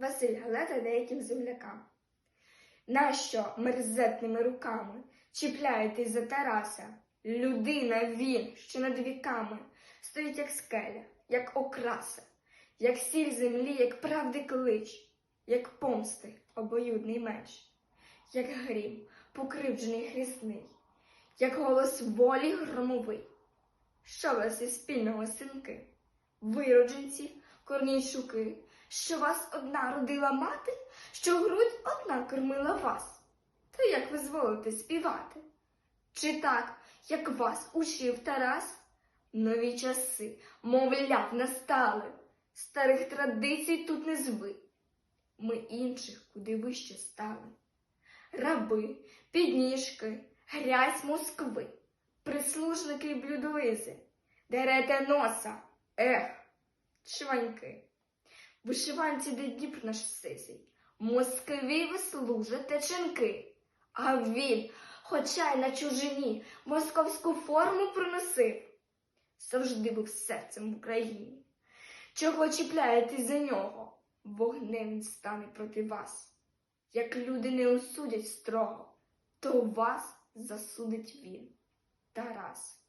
Василь Галета деяким землякам. Нащо мерзетними руками чіпляєтесь за Тараса? Людина він, що над віками, стоїть як скеля, як окраса, як сіль землі, як правди клич, як помсти обоюдний меч, як грім, покривджений хрісний, як голос волі громовий. Що вас із спільного синки? Виродженці, корнійчуки, що вас одна родила мати, що грудь одна кормила вас. То як ви зволите співати? Чи так, як вас учив Тарас? Нові часи, мовляв, настали, старих традицій тут не зви. Ми інших куди вище стали. Раби, підніжки, грязь Москви, прислужники й блюдолизи, дерете носа, ех, чваньки. Вишиванці де Дніпр наш сизий, Москві ви служите а він, хоча й на чужині, московську форму проносив, завжди був серцем в Україні. Чого чіпляєтесь за нього? Вогнем він стане проти вас. Як люди не осудять строго, то вас засудить він. Тарас.